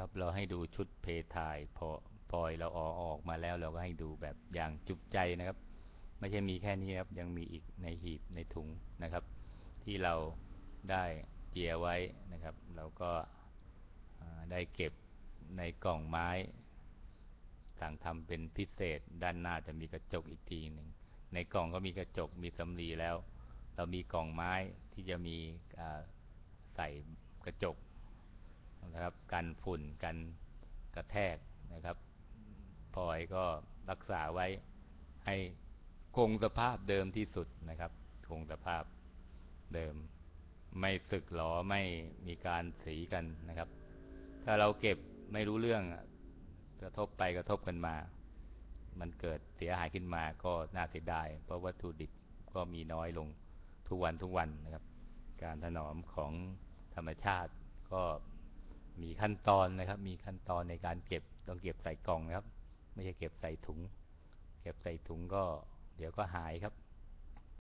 ครับเราให้ดูชุดเพทายพอพลอยเราเอออกมาแล้วเราก็ให้ดูแบบอย่างจุใจนะครับ ไม่ใช่มีแค่นี้ครับยังมีอีกในหีบในถุงนะครับ ที่เราได้เจียไว้นะครับ เราก็ได้เก็บในกล่องไม้สั่งทำเป็นพิเศษด้านหน้าจะมีกระจกอีกทีหนึ่งในกล่องก็มีกระจกมีสำลีแล้ว เรามีกล่องไม้ที่จะมีใส่กระจก นะครับ กันฝุ่นกันกระแทกนะครับพลอยก็รักษาไว้ให้คงสภาพเดิมที่สุดนะครับ คงสภาพเดิม ไม่สึกหรอไม่มีการสีกันนะครับ ถ้าเราเก็บไม่รู้เรื่องกระทบไปกระทบกันมา มันเกิดเสียหายขึ้นมาก็น่าเสียดาย เพราะวัตถุดิบก็มีน้อยลงทุกวันทุกวันนะครับ การถนอมของธรรมชาติก็ มีขั้นตอนนะครับ มีขั้นตอนในการเก็บต้องเก็บใส่กล่องนะครับ ไม่ใช่เก็บใส่ถุง เก็บใส่ถุงก็ เดี๋ยวก็หายครับ